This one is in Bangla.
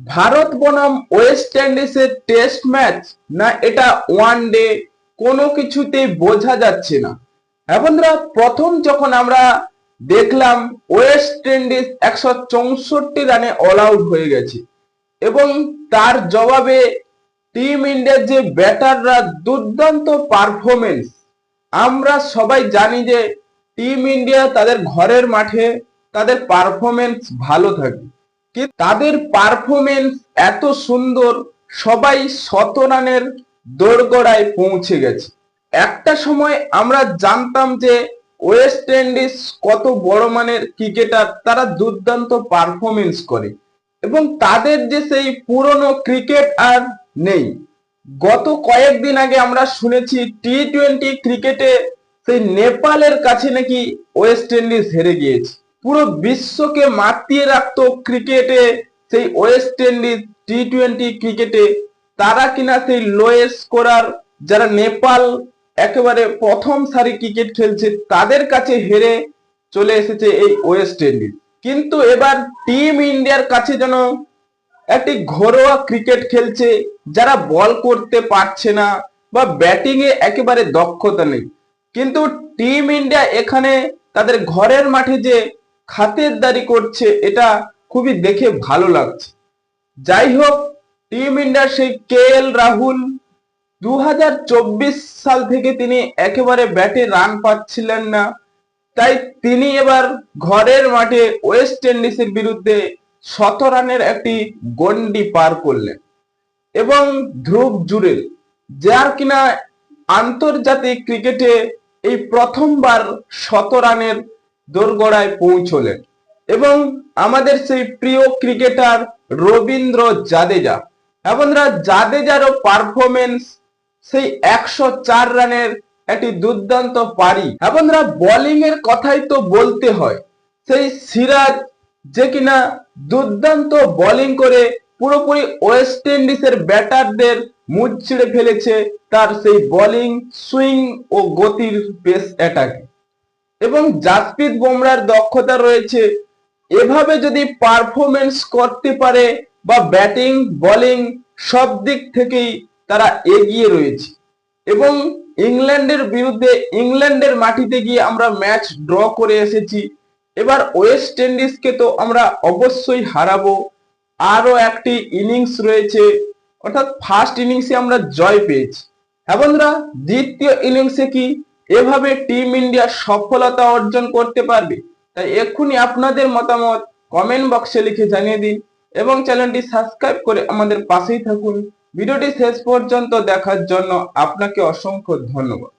ভারত বনাম ওয়েস্ট ইন্ডিজের টেস্ট ম্যাচ না, এটা ওয়ান ডে কোনো কিছুতেই বোঝা যাচ্ছে না। হ্যাঁ বন্ধুরা, প্রথম যখন আমরা দেখলাম ওয়েস্ট ইন্ডিজ একশো চৌষট্টি রানে অল আউট হয়ে গেছে এবং তার জবাবে টিম ইন্ডিয়ার যে ব্যাটাররা দুর্দান্ত পারফরমেন্স আমরা সবাই জানি যে টিম ইন্ডিয়া তাদের ঘরের মাঠে তাদের পারফরমেন্স ভালো থাকে। তাদের পারফরমেন্স এত সুন্দর, সবাই শত রানের পৌঁছে গেছে। একটা সময় আমরা জানতাম যে ওয়েস্ট ইন্ডিজ কত বড় মানের ক্রিকেটার তারা দুর্দান্ত পারফরমেন্স করে এবং তাদের যে সেই পুরনো ক্রিকেট আর নেই। গত কয়েকদিন আগে আমরা শুনেছি টি টোয়েন্টি ক্রিকেটে সেই নেপালের কাছে নাকি ওয়েস্ট ইন্ডিজ হেরে গিয়েছে। পুরো বিশ্বকে মাতিয়ে রাখতো ক্রিকেটে। সেই ওয়েস্ট ইন্ডিজ টি টোয়েন্টি ক্রিকেটে তারা কিনা সেই লোয়েস্ট স্কোরার যারা নেপাল একেবারে প্রথম সারি ক্রিকেট খেলছে, তাদের কাছে হেরে চলে এসেছে এই ওয়েস্ট ইন্ডিজ। কিন্তু এবার টিম ইন্ডিয়ার কাছে যেন একটি ঘরোয়া ক্রিকেট খেলছে, যারা বল করতে পারছে না বা ব্যাটিং এ একেবারে দক্ষতা নেই। কিন্তু টিম ইন্ডিয়া এখানে তাদের ঘরের মাঠে যে খাতিরদারি করছে, এটা খুবই দেখে ভালো লাগছে। যাই হোক টিম ইন্ডিয়ার সেই কে এল রাহুল দু হাজার চব্বিশ সাল থেকে তিনি একেবারে ব্যাটে রান পাচ্ছিলেন না। তাই তিনি এবার ঘরের মাঠে ওয়েস্ট ইন্ডিজের বিরুদ্ধে শত রানের একটি গন্ডি পার করলেন। এবং ধ্রুব জুরেল, যার কিনা আন্তর্জাতিক ক্রিকেটে এই প্রথমবার শত রানের দোরগোড়ায় পৌঁছলেন। এবং আমাদের সেই প্রিয় ক্রিকেটার রবীন্দ্র জাদেজা। এবং জাদেজারও পারফরমেন্স সেই একশো চার রানের একটি দুর্দান্ত পারি। এবং বোলিং এর কথাই তো বলতে হয়। সেই সিরাজ যে কিনা দুর্দান্ত বোলিং করে পুরোপুরি ওয়েস্ট ইন্ডিজের ব্যাটারদের মুখ ছিঁড়ে ফেলেছে, তার সেই বোলিং সুইং ও গতির পেস অ্যাটাকে এবং জাসপ্রীত বুমরার দক্ষতা রয়েছে। এভাবে যদি পারফরমেন্স করতে পারে বা ব্যাটিং বলিং সব দিক থেকেই তারা এগিয়ে রয়েছে। এবং ইংল্যান্ডের বিরুদ্ধে ইংল্যান্ডের মাটিতে গিয়ে আমরা ম্যাচ ড্র করে এসেছি। এবার ওয়েস্ট ইন্ডিজকে তো আমরা অবশ্যই হারাবো। আরও একটি ইনিংস রয়েছে। অর্থাৎ ফার্স্ট ইনিংসে আমরা জয় পেয়েছি। হ্যাঁ বন্ধুরা, দ্বিতীয় ইনিংসে কি এভাবে টিম ইন্ডিয়া সফলতা অর্জন করতে পারবে। তাই এক্ষুনি আপনাদের মতামত কমেন্ট বক্সে লিখে জানিয়ে দিন এবং চ্যানেলটি সাবস্ক্রাইব করে আমাদের পাশেই থাকুন। ভিডিওটি শেষ পর্যন্ত দেখার জন্য আপনাকে অসংখ্য ধন্যবাদ।